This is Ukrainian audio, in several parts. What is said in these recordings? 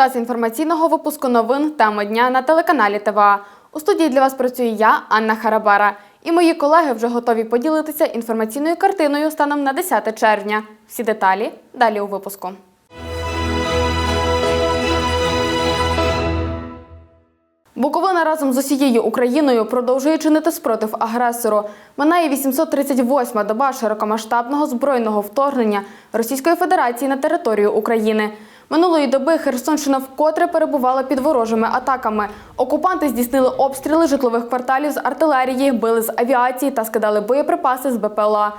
Час інформаційного випуску новин теми дня на телеканалі ТВА. У студії для вас працює я, Анна Харабара. І мої колеги вже готові поділитися інформаційною картиною станом на 10 червня. Всі деталі далі у випуску. Буковина разом з усією Україною продовжує чинити спротив агресору. Минає 838-ма доба широкомасштабного збройного вторгнення Російської Федерації на територію України. Минулої доби Херсонщина вкотре перебувала під ворожими атаками. Окупанти здійснили обстріли житлових кварталів з артилерії, били з авіації та скидали боєприпаси з БПЛА.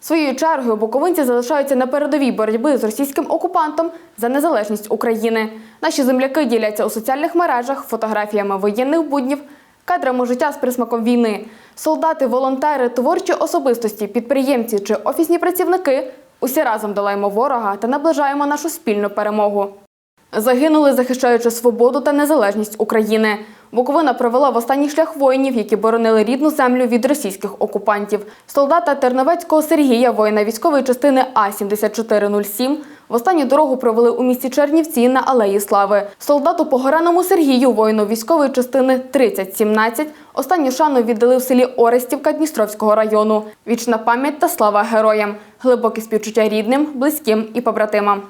Своєю чергою буковинці залишаються на передовій боротьби з російським окупантом за незалежність України. Наші земляки діляться у соціальних мережах фотографіями воєнних буднів, кадрами життя з присмаком війни. Солдати, волонтери, творчі особистості, підприємці чи офісні працівники усі разом долаємо ворога та наближаємо нашу спільну перемогу. Загинули, захищаючи свободу та незалежність України. Буковина провела в останній шлях воїнів, які боронили рідну землю від російських окупантів. Солдата Терновецького Сергія, воїна військової частини А-7407, в останню дорогу провели у місті Чернівці на Алеї Слави. Солдату Погораному Сергію, воїну військової частини 3017, останню шану віддали в селі Орестівка Дністровського району. Вічна пам'ять та слава героям, глибоке співчуття рідним, близьким і побратимам.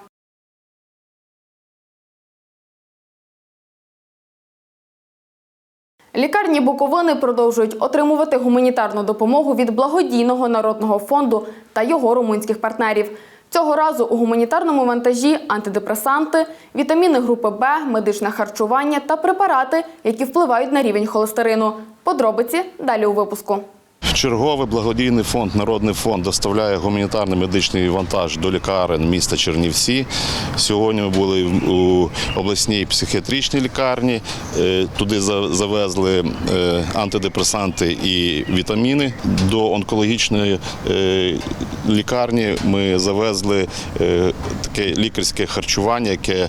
Лікарні Буковини продовжують отримувати гуманітарну допомогу від благодійного народного фонду та його румунських партнерів. Цього разу у гуманітарному вантажі антидепресанти, вітаміни групи Б, медичне харчування та препарати, які впливають на рівень холестерину. Подробиці далі у випуску. Черговий благодійний фонд Народний фонд доставляє гуманітарний медичний вантаж до лікарень міста Чернівці. Сьогодні ми були у обласній психіатричній лікарні. Е, Туди завезли е, антидепресанти і вітаміни. До онкологічної е, лікарні ми завезли таке лікарське харчування, яке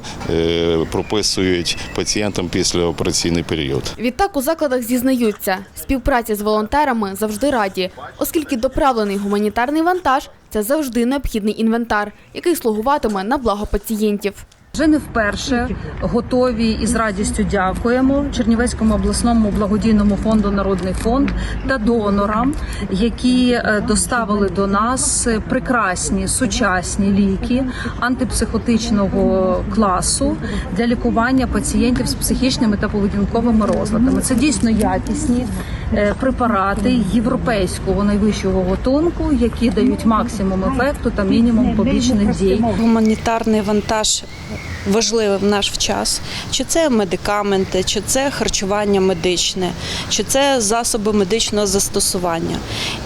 прописують пацієнтам після операційний період. Відтак у закладах зізнаються, співпраці з волонтерами завжди раді, оскільки доправлений гуманітарний вантаж це завжди необхідний інвентар, який слугуватиме на благо пацієнтів. Вже не вперше готові і з радістю дякуємо Чернівецькому обласному благодійному фонду Народний фонд та донорам, які е, доставили до нас прекрасні сучасні ліки антипсихотичного класу для лікування пацієнтів з психічними та поведінковими розладами. Це дійсно якісні е, препарати європейського найвищого готунку, які дають максимум ефекту та мінімум побічних дій. гуманітарний вантаж важливий в наш час. Чи це медикаменти, чи це харчування медичне, чи це засоби медичного застосування.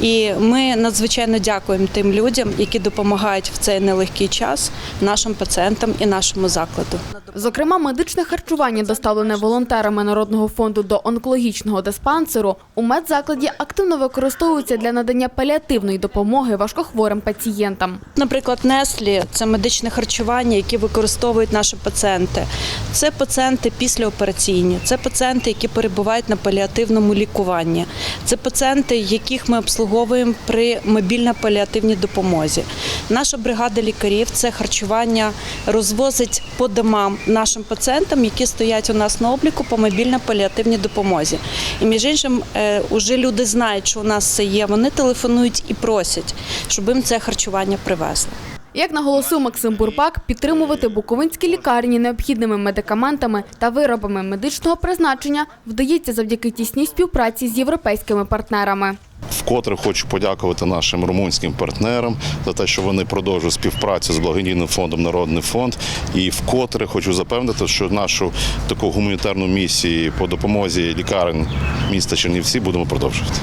І ми надзвичайно дякуємо тим людям, які допомагають в цей нелегкий час нашим пацієнтам і нашому закладу. Зокрема, медичне харчування, доставлене волонтерами Народного фонду до онкологічного диспансеру, у медзакладі активно використовується для надання паліативної допомоги важкохворим пацієнтам. Наприклад, Неслі це медичне харчування, яке використовують наші пацієнти. Це пацієнти післяопераційні, це пацієнти, які перебувають на паліативному лікуванні. Це пацієнти, яких ми обслуговуємо при мобільно-паліативній допомозі. Наша бригада лікарів це харчування розвозить по домам нашим пацієнтам, які стоять у нас на обліку по мобільно-паліативній допомозі. І між іншим, е, уже люди знають, що у нас це є. Вони телефонують і просять, щоб їм це харчування привезли. Як наголосив Максим Бурбак, підтримувати буковинські лікарні необхідними медикаментами та виробами медичного призначення вдається завдяки тісній співпраці з європейськими партнерами. Вкотре хочу подякувати нашим румунським партнерам за те, що вони продовжують співпрацю з благодійним фондом Народний фонд. І вкотре хочу запевнити, що нашу таку гуманітарну місію по допомозі лікарень міста Чернівці будемо продовжувати.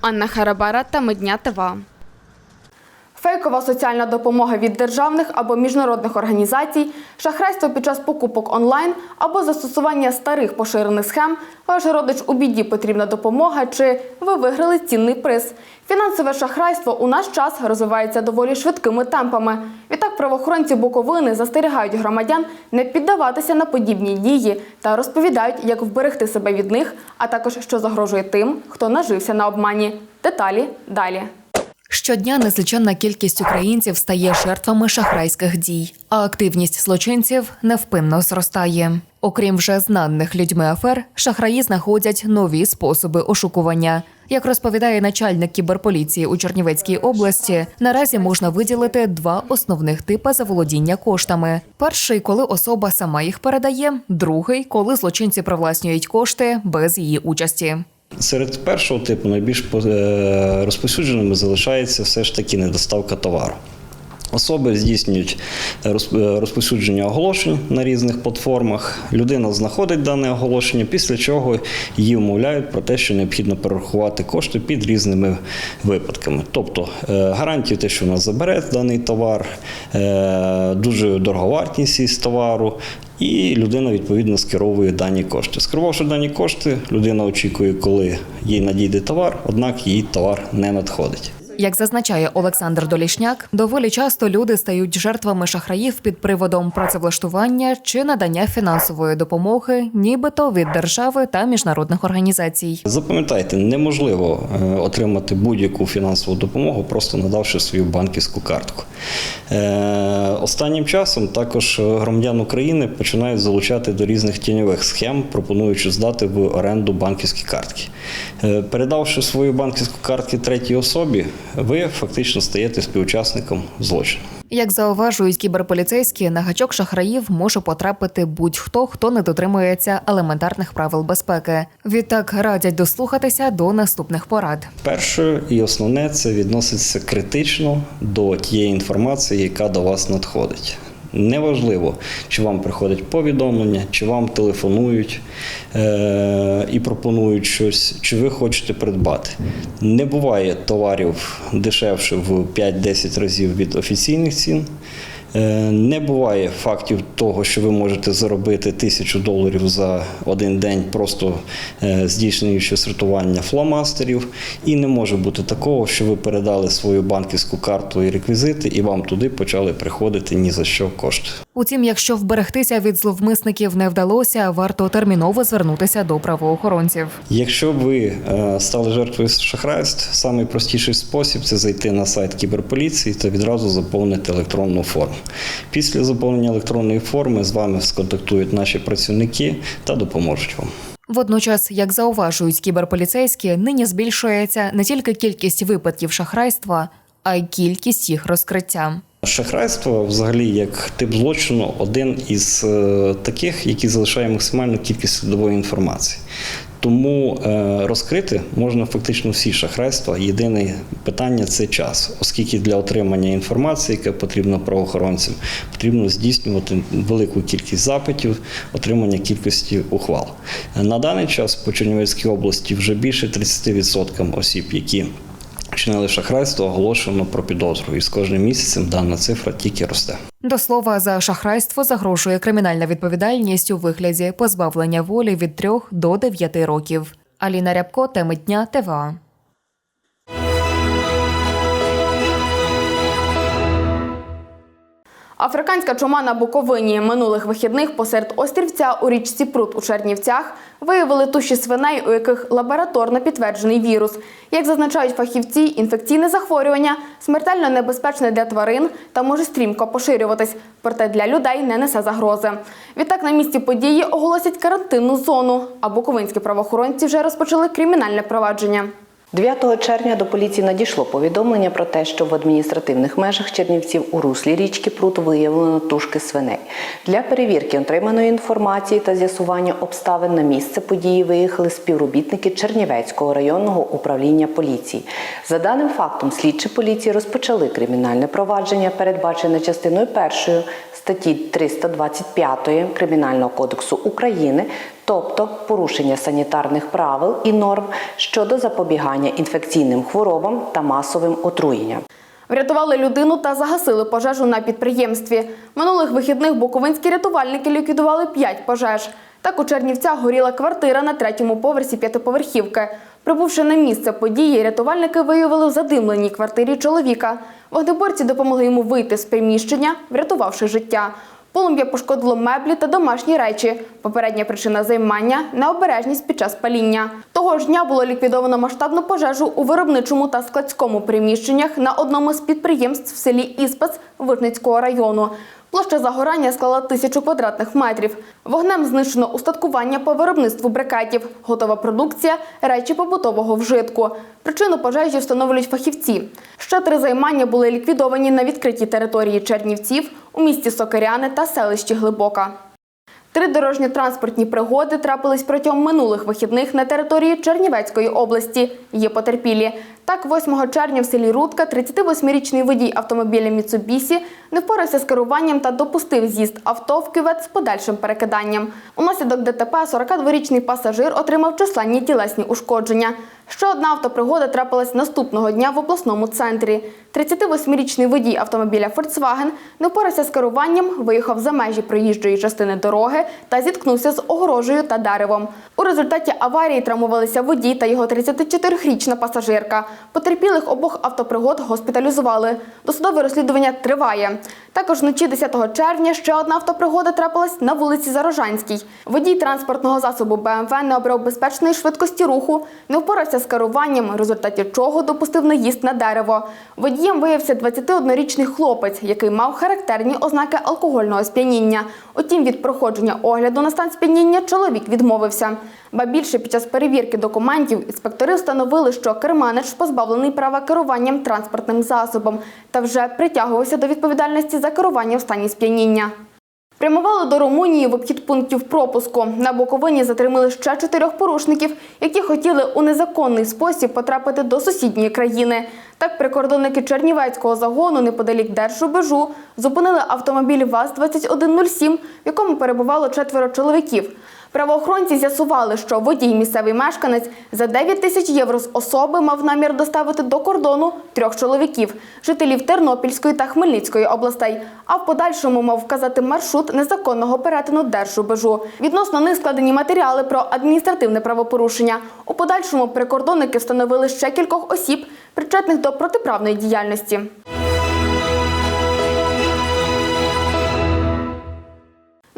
Анна Харабара та Медня ТВА. Фейкова соціальна допомога від державних або міжнародних організацій, шахрайство під час покупок онлайн або застосування старих поширених схем, ваш родич у біді потрібна допомога чи ви виграли цінний приз. Фінансове шахрайство у наш час розвивається доволі швидкими темпами. Відтак правоохоронці Буковини застерігають громадян не піддаватися на подібні дії та розповідають, як вберегти себе від них, а також що загрожує тим, хто нажився на обмані. Деталі далі. Щодня незліченна кількість українців стає жертвами шахрайських дій, а активність злочинців невпинно зростає. Окрім вже знаних людьми афер, шахраї знаходять нові способи ошукування. Як розповідає начальник кіберполіції у Чернівецькій області, наразі можна виділити два основних типи заволодіння коштами: перший, коли особа сама їх передає, другий, коли злочинці привласнюють кошти без її участі. Серед першого типу найбільш е, розповсюдженими залишається все ж таки недоставка товару. Особи здійснюють роз- е, розповсюдження оголошень на різних платформах. Людина знаходить дане оголошення, після чого її вмовляють про те, що необхідно перерахувати кошти під різними випадками. Тобто е, гарантію те, що вона забере даний товар, е, дуже дороговартість із товару. І людина відповідно скеровує дані кошти. Скерувавши дані кошти, людина очікує, коли їй надійде товар, однак їй товар не надходить. Як зазначає Олександр Долішняк, доволі часто люди стають жертвами шахраїв під приводом працевлаштування чи надання фінансової допомоги, нібито від держави та міжнародних організацій. Запам'ятайте, неможливо е, отримати будь-яку фінансову допомогу, просто надавши свою банківську картку. Е, Останнім часом також громадян України починають залучати до різних тіньових схем, пропонуючи здати в оренду банківські картки. Е, Передавши свою банківську картку третій особі, ви фактично стаєте співучасником злочину. Як зауважують кіберполіцейські, на гачок шахраїв може потрапити будь-хто, хто не дотримується елементарних правил безпеки. Відтак радять дослухатися до наступних порад. Перше і основне це відноситься критично до тієї інформації, яка до вас надходить. Неважливо, чи вам приходить повідомлення, чи вам телефонують е- і пропонують щось, чи ви хочете придбати. Не буває товарів дешевше в 5-10 разів від офіційних цін. Е, Не буває фактів того, що ви можете заробити тисячу доларів за один день, просто е, здійснюючи сортування фломастерів. І не може бути такого, що ви передали свою банківську карту і реквізити, і вам туди почали приходити ні за що кошти. Утім, якщо вберегтися від зловмисників не вдалося, варто терміново звернутися до правоохоронців. Якщо ви е, стали жертвою шахрайств, найпростіший спосіб це зайти на сайт кіберполіції та відразу заповнити електронну форму. Після заповнення електронної форми з вами сконтактують наші працівники та допоможуть вам. Водночас, як зауважують кіберполіцейські, нині збільшується не тільки кількість випадків шахрайства, а й кількість їх розкриття. Шахрайство, взагалі, як тип злочину, один із е, таких, який залишає максимальну кількість слідової інформації. Тому е, розкрити можна фактично всі шахрайства. Єдине питання це час, оскільки для отримання інформації, яка потрібна правоохоронцям, потрібно здійснювати велику кількість запитів, отримання кількості ухвал. На даний час по Чернівецькій області вже більше 30% осіб, які Вчинили шахрайство, оголошено про підозру, і з кожним місяцем дана цифра тільки росте. До слова, за шахрайство загрожує кримінальна відповідальність у вигляді позбавлення волі від 3 до 9 років. Аліна Рябко, теми дня ТВА. Африканська чума на Буковині минулих вихідних посеред острівця у річці Прут у Чернівцях виявили туші свиней, у яких лабораторно підтверджений вірус. Як зазначають фахівці, інфекційне захворювання смертельно небезпечне для тварин та може стрімко поширюватись, проте для людей не несе загрози. Відтак на місці події оголосять карантинну зону, а буковинські правоохоронці вже розпочали кримінальне провадження. 9 червня до поліції надійшло повідомлення про те, що в адміністративних межах Чернівців у руслі річки Прут виявлено тушки свиней. Для перевірки отриманої інформації та з'ясування обставин на місце події виїхали співробітники Чернівецького районного управління поліції. За даним фактом, слідчі поліції розпочали кримінальне провадження, передбачене частиною першою статті 325 Кримінального кодексу України, тобто порушення санітарних правил і норм щодо запобігання інфекційним хворобам та масовим отруєнням. Врятували людину та загасили пожежу на підприємстві. Минулих вихідних буковинські рятувальники ліквідували 5 пожеж. Так у Чернівцях горіла квартира на третьому поверсі п'ятиповерхівки. Прибувши на місце події, рятувальники виявили в задимленій квартирі чоловіка. Вогнеборці допомогли йому вийти з приміщення, врятувавши життя. Полум'я пошкодило меблі та домашні речі. Попередня причина займання необережність під час паління. Того ж дня було ліквідовано масштабну пожежу у виробничому та складському приміщеннях на одному з підприємств в селі Іспас Вижницького району. Площа загорання склала тисячу квадратних метрів. Вогнем знищено устаткування по виробництву брикетів, готова продукція, речі побутового вжитку. Причину пожежі встановлюють фахівці. Ще три займання були ліквідовані на відкритій території Чернівців у місті Сокиряни та селищі Глибока. Три дорожньо-транспортні пригоди трапились протягом минулих вихідних на території Чернівецької області. Є потерпілі. Так, 8 червня в селі Рудка 38-річний водій автомобіля Міцубісі не впорався з керуванням та допустив з'їзд авто в кювет з подальшим перекиданням. Унаслідок ДТП 42-річний пасажир отримав численні тілесні ушкодження. Ще одна автопригода трапилась наступного дня в обласному центрі. 38-річний водій автомобіля Volkswagen не впорався з керуванням, виїхав за межі проїжджої частини дороги та зіткнувся з огорожею та деревом. У результаті аварії травмувалися водій та його 34-річна пасажирка. Потерпілих обох автопригод госпіталізували. Досудове розслідування триває. Також вночі 10 червня ще одна автопригода трапилась на вулиці Зарожанській. Водій транспортного засобу БМВ не обрав безпечної швидкості руху, не впорався з керуванням, в результаті чого допустив наїзд на дерево. Водієм виявився 21-річний хлопець, який мав характерні ознаки алкогольного сп'яніння. Утім, від проходження огляду на стан сп'яніння чоловік відмовився. Ба більше під час перевірки документів інспектори встановили, що керманич позбавлений права керуванням транспортним засобом та вже притягувався до відповідальності за керування в стані сп'яніння. Прямували до Румунії в обхід пунктів пропуску. На Буковині затримали ще чотирьох порушників, які хотіли у незаконний спосіб потрапити до сусідньої країни. Так, прикордонники Чернівецького загону неподалік Держрубежу зупинили автомобіль ВАЗ-2107, в якому перебувало четверо чоловіків. Правоохоронці з'ясували, що водій місцевий мешканець за 9 тисяч євро з особи мав намір доставити до кордону трьох чоловіків, жителів Тернопільської та Хмельницької областей, а в подальшому мав вказати маршрут незаконного перетину держрубежу. Відносно них складені матеріали про адміністративне правопорушення. У подальшому прикордонники встановили ще кількох осіб, причетних до протиправної діяльності.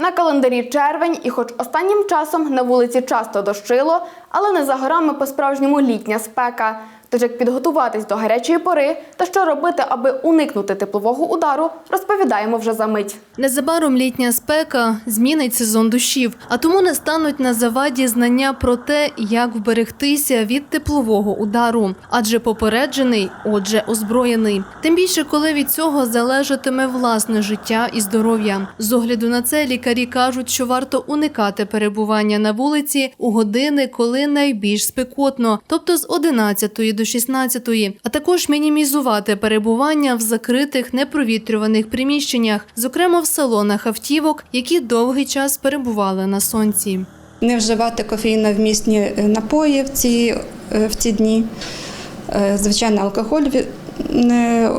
На календарі червень, і хоч останнім часом на вулиці часто дощило, але не за горами по-справжньому літня спека. Тож як підготуватись до гарячої пори та що робити, аби уникнути теплового удару, розповідаємо вже за мить. Незабаром літня спека змінить сезон душів, а тому не стануть на заваді знання про те, як вберегтися від теплового удару, адже попереджений, отже, озброєний. Тим більше, коли від цього залежатиме власне життя і здоров'я. З огляду на це лікарі кажуть, що варто уникати перебування на вулиці у години, коли найбільш спекотно, тобто з 11 до 16, а також мінімізувати перебування в закритих непровітрюваних приміщеннях, зокрема в салонах автівок, які довгий час перебували на сонці. не вживати кофеїновмісні е, напої в ці, е, в ці дні. Е, Звичайно, алкоголь не,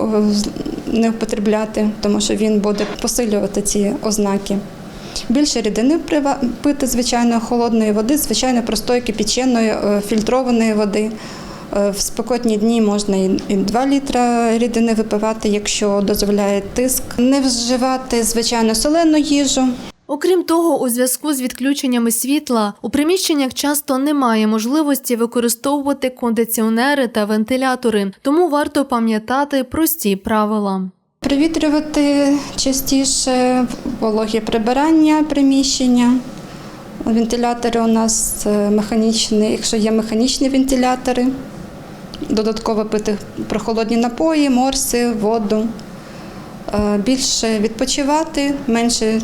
не употребляти, тому що він буде посилювати ці ознаки. Більше рідини пити, звичайно, холодної води, звичайно, простої кипяченої, фільтрованої води. Е, В спекотні дні можна і і 2 літра рідини випивати, якщо дозволяє тиск. Не вживати, звичайно, солену їжу. Окрім того, у зв'язку з відключеннями світла у приміщеннях часто немає можливості використовувати кондиціонери та вентилятори, тому варто пам'ятати прості правила. Привітрювати частіше вологі прибирання приміщення. Вентилятори у нас е, механічні, якщо є механічні вентилятори, додатково пити прохолодні напої, морси, воду. Е, Більше відпочивати, менше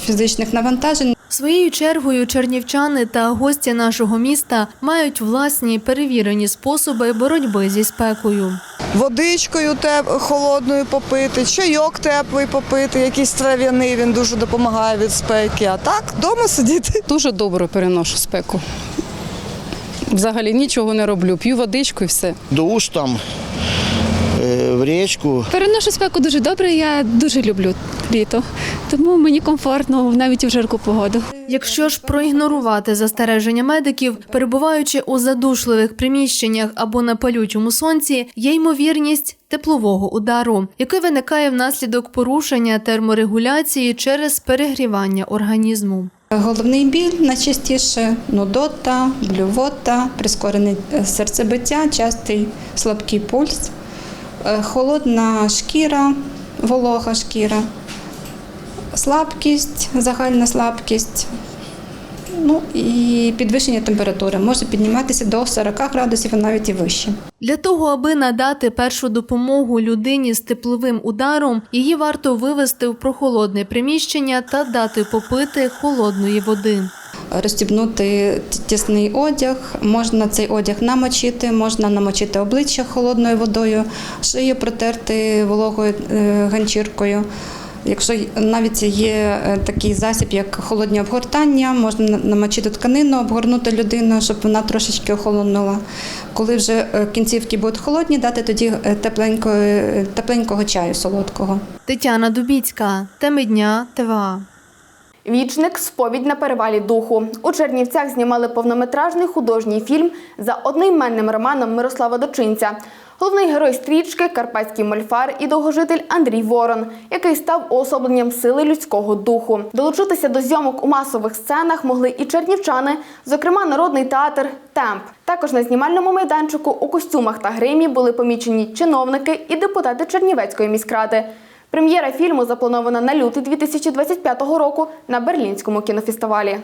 фізичних навантажень. Своєю чергою чернівчани та гості нашого міста мають власні перевірені способи боротьби зі спекою. водичкою теп... холодною попити, чайок теплий попити, якийсь трав'яний, він дуже допомагає від спеки. А так, вдома сидіти. Дуже добре переношу спеку. Взагалі нічого не роблю, п'ю водичку і все. Душ там, е, в річку. Переношу спеку дуже добре. Я дуже люблю літо, тому мені комфортно навіть у жарку погоду. Якщо ж проігнорувати застереження медиків, перебуваючи у задушливих приміщеннях або на палючому сонці, є ймовірність теплового удару, який виникає внаслідок порушення терморегуляції через перегрівання організму. Головний біль найчастіше нудота, блювота, прискорене е, серцебиття, частий слабкий пульс, е, холодна шкіра, волога шкіра, слабкість, загальна слабкість. Ну і підвищення температури може підніматися до 40 градусів, а навіть і вище. Для того, аби надати першу допомогу людині з тепловим ударом, її варто вивести в прохолодне приміщення та дати попити холодної води. розстібнути тісний одяг, можна цей одяг намочити, можна намочити обличчя холодною водою, шию протерти вологою е, ганчіркою. Якщо навіть є е, такий засіб, як холодні обгортання, можна на- намочити тканину, обгорнути людину, щоб вона трошечки охолонула. Коли вже е, кінцівки будуть холодні, дати тоді е, тепленького, тепленького чаю солодкого. Тетяна Дубіцька, теми дня ТВА. Вічник сповідь на перевалі духу. У Чернівцях знімали повнометражний художній фільм за одноіменним романом Мирослава Дочинця. Головний герой стрічки карпатський мольфар і довгожитель Андрій Ворон, який став уособленням сили людського духу. Долучитися до зйомок у масових сценах могли і чернівчани, зокрема народний театр Темп. Також на знімальному майданчику у костюмах та гримі були помічені чиновники і депутати Чернівецької міськради. Прем'єра фільму запланована на лютий 2025 року на Берлінському кінофестивалі.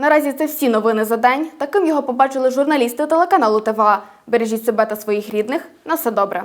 Наразі це всі новини за день. Таким його побачили журналісти телеканалу ТВА. Бережіть себе та своїх рідних. На все добре.